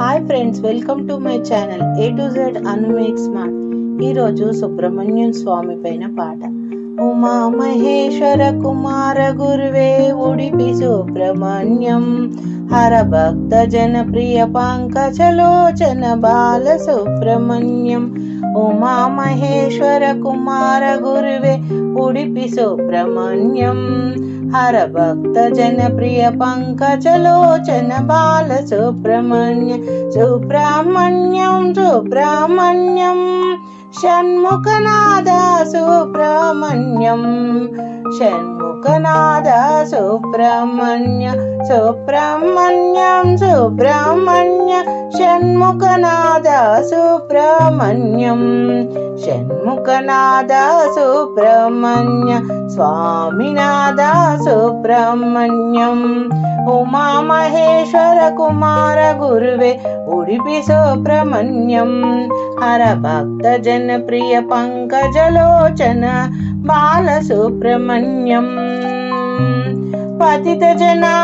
Hi friends welcome to my channel A to Z అనుమేక్ smart ఈరోజు సుబ్రహ్మణ్యం స్వామి పైన పాట. ఉమామహేశ్వర కుమార గురువే ఉడిపి సుబ్రహ్మణ్యం హర భక్త జన ప్రియ పంకజలోచన బాల సుబ్రహ్మణ్యం. ఉమామహేశ్వర కుమార గురువే ఉడిపి సుబ్రహ్మణ్యం హర భక్త జన ప్రియ పంకజలోచన బాల సుబ్రహ్మణ్య సుబ్రహ్మణ్యం సుబ్రహ్మణ్యం. षण्मुखनाद सुब्रह्मण्यं षण् లోకనాథ సుబ్రహ్మణ్య సుబ్రహ్మణ్యం సుబ్రహ్మణ్య షణ్ముఖనాథ సుబ్రహ్మణ్యం षण्मुखनाद सुब्रह्मण्य स्वामिनाद सुब्रह्मण्यम् उमामहेश्वर कुमार गुरुवे उडिपि सुब्रह्मण्यम् हर भक्तजन प्रिय पङ्कजलोचन బాలసుబ్రహ్మణ్యం. పతిత జనా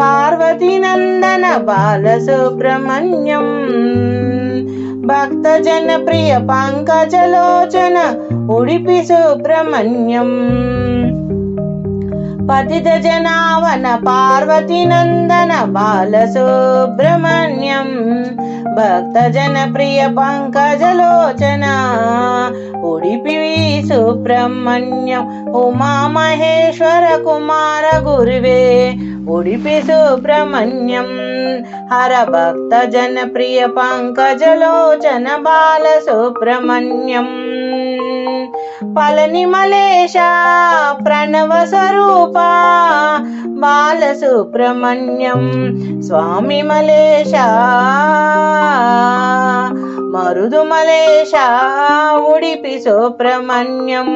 పార్వతీనందన బాలసుబ్రహ్మణ్యం. భక్తజన ప్రియ పంకజలోచన ఉడిపి సుబ్రహ్మణ్యం. పతిత జనావన పార్వతీనందన బాలసుబ్రహ్మణ్యం. భక్తజన ప్రియ పంకజలోచన ఉడిపి సుబ్రహ్మణ్యం ఉమామహేశ్వర కుమార గురువే. ఉడిపి సుబ్రహ్మణ్యం. హర భక్త జన ప్రియ పంకజలోచన బాల సుబ్రహ్మణ్యం. పళని మలేశ ప్రణవ స్వరూప బాల సుబ్రహ్మణ్యం. స్వామి మలేశ మరుదు ఉడిపి సుబ్రహ్మణ్యం.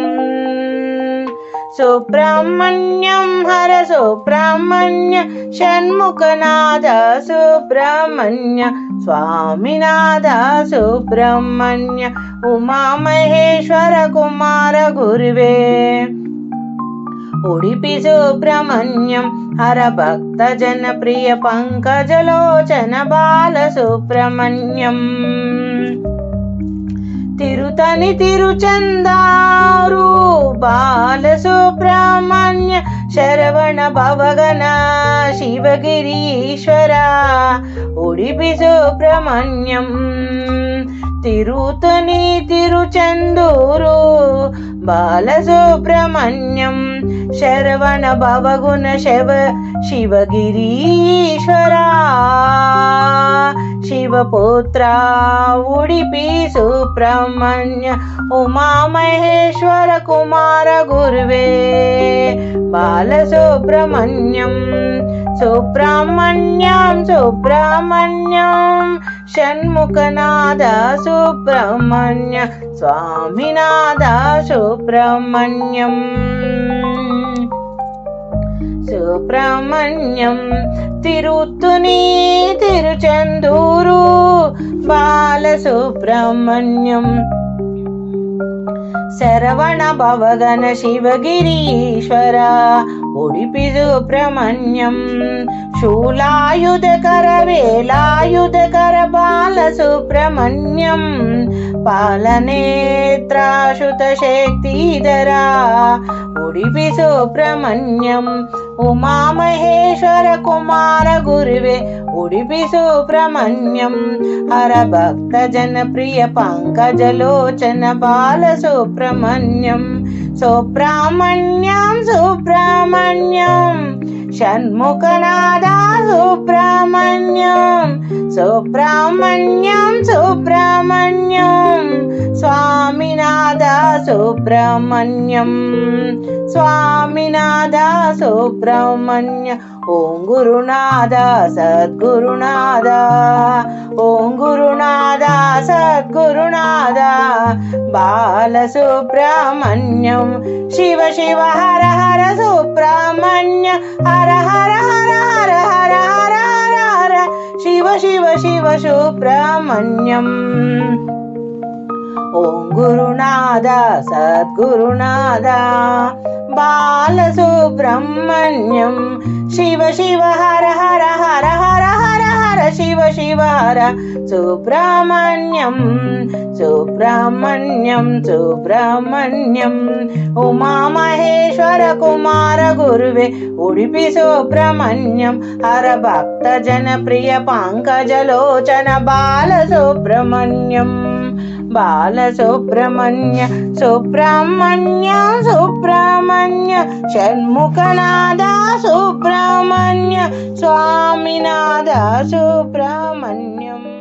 సుబ్రహ్మణ్యం హర సుబ్రహ్మణ్య షణ్ముఖనాథ సుబ్రహ్మణ్య స్వామినాథ సుబ్రహ్మణ్య ఉమామహేశ్వర కుమార గురువే. ఉడిపి సుబ్రహ్మణ్యం హర భక్త జన ప్రియ పంకజలోచన బాల సుబ్రహ్మణ్యం. తిరుతని తిరుచందారు బాల సుబ్రహ్మణ్య శరవణ భవగన శివగిరీశ్వర ఉడిపి సుబ్రహ్మణ్యం. तिरुतनी తిరుచందూరు బాలసుబ్రహ్మణ్యం శరవణ భవగుణ శవ శివగిరీశ్వరా शिवपुत्रा उडुपि सुब्रह्मण्य उमा महेश्वर कुमार गुर्वे बालसुब्रह्मण्यम्। సుబ్రహ్మణ్యం సుబ్రహ్మణ్యం. షణ్ముఖనాథ సుబ్రహ్మణ్య స్వామినాథ సుబ్రహ్మణ్యం. సుబ్రహ్మణ్యం తిరుత్తుని తిరుచందూరు బాల సుబ్రహ్మణ్యం శరవణ భవగన శివగిరీశ్వర ఉడిపి సుబ్రహ్మణ్యం శూలాయుధకర వేలాయుధకర బాల సుబ్రహ్మణ్యం పాలనేత్రాశుత శక్తిధరా ఉడిపి సుబ్రహ్మణ్యం ఉమామహేశ్వర కుమార గురువే ఉడిపి సుబ్రహ్మణ్యం. హర భక్త జన ప్రియ పంకజలోచన బాల సుబ్రహ్మణ్యం. సుబ్రహ్మణ్యం సుబ్రహ్మణ్యం. షణ్ముఖనాద సుబ్రహ్మణ్యం. సుబ్రహ్మణ్యం సుబ్రహ్మణ్యం. స్వామినాథ సుబ్రహ్మణ్యం. స్వామినాథ సుబ్రహ్మణ్య ఓం గురునాథ సద్గురునాథ. ఓం గురునాథ సద్గురునాథ బాలసుబ్రహ్మణ్యం శివ శివ హర హర సుబ్రహ్మణ్య హర హర హర హర హర హర హర. శివ శివ శివ సుబ్రహ్మణ్యం. ఓం గురునాథ సద్గురునాథ. బాలసుబ్రహ్మణ్యం శివ శివ హర హర హర హర హర హర శివ శివ హర సుబ్రహ్మణ్యం. సుబ్రహ్మణ్యం సుబ్రహ్మణ్యం. ఉమామహేశ్వర కుమార గురువే ఉడిపి సుబ్రహ్మణ్యం. హర భక్త జన ప్రియ పంకజలోచన బాల సుబ్రహ్మణ్యం. బాల సుబ్రహ్మణ్య సుబ్రహ్మణ్య సుబ్రహ్మణ్య షణ్ముఖనాథ సుబ్రహ్మణ్య స్వామినాథ సుబ్రహ్మణ్యం.